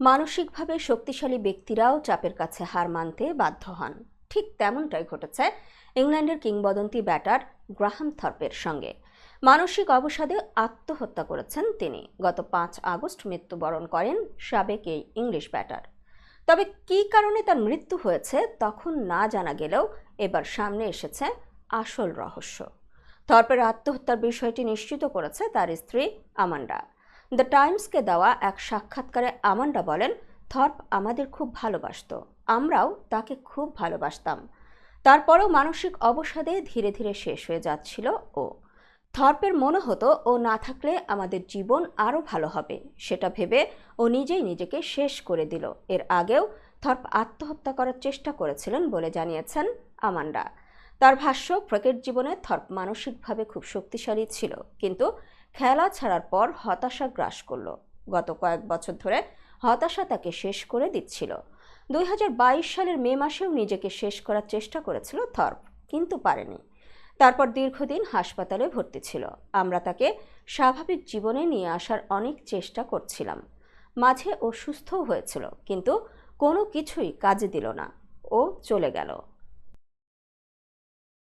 মানসিকভাবে শক্তিশালী ব্যক্তিরাও চাপের কাছে হার মানতে বাধ্য হন। ঠিক তেমনটাই ঘটেছে ইংল্যান্ডের কিংবদন্তি ব্যাটার গ্রাহাম থর্পের সঙ্গে। মানসিক অবসাদে আত্মহত্যা করেছেন তিনি। গত পাঁচ আগস্ট মৃত্যুবরণ করেন সাবেক এই ইংলিশ ব্যাটার। তবে কী কারণে তার মৃত্যু হয়েছে তখন না জানা গেলেও এবার সামনে এসেছে আসল রহস্য। থর্পের আত্মহত্যার বিষয়টি নিশ্চিত করেছে তার স্ত্রী আমান্ডা। দ্য টাইমসকে দেওয়া এক সাক্ষাৎকারে আমান্ডা বলেন থর্প আমাদের খুব ভালোবাসতো। আমরাও তাকে খুব ভালোবাসতাম। তারপরেও মানসিক অবসাদে ধীরে ধীরে শেষ হয়ে যাচ্ছিল ও। থর্পের মনে হতো ও না থাকলে আমাদের জীবন আরও ভালো হবে। সেটা ভেবে ও নিজেই নিজেকে শেষ করে দিল। এর আগেও থর্প আত্মহত্যা করার চেষ্টা করেছিলেন বলে জানিয়েছেন আমান্ডা তার ভাষ্য ক্রিকেট জীবনে থর্প মানসিকভাবে খুব শক্তিশালী ছিল, কিন্তু খেলা ছাড়ার পর হতাশা গ্রাস করল। গত কয়েক বছর ধরে হতাশা তাকে শেষ করে দিচ্ছিল। দুই হাজার বাইশ সালের মে মাসেও নিজেকে শেষ করার চেষ্টা করেছিল থর্প, কিন্তু পারেনি। তারপর দীর্ঘদিন হাসপাতালে ভর্তি ছিল। আমরা তাকে স্বাভাবিক জীবনে নিয়ে আসার অনেক চেষ্টা করছিলাম। মাঝে ও সুস্থও হয়েছিল, কিন্তু কোনো কিছুই কাজে দিল না। ও চলে গেল।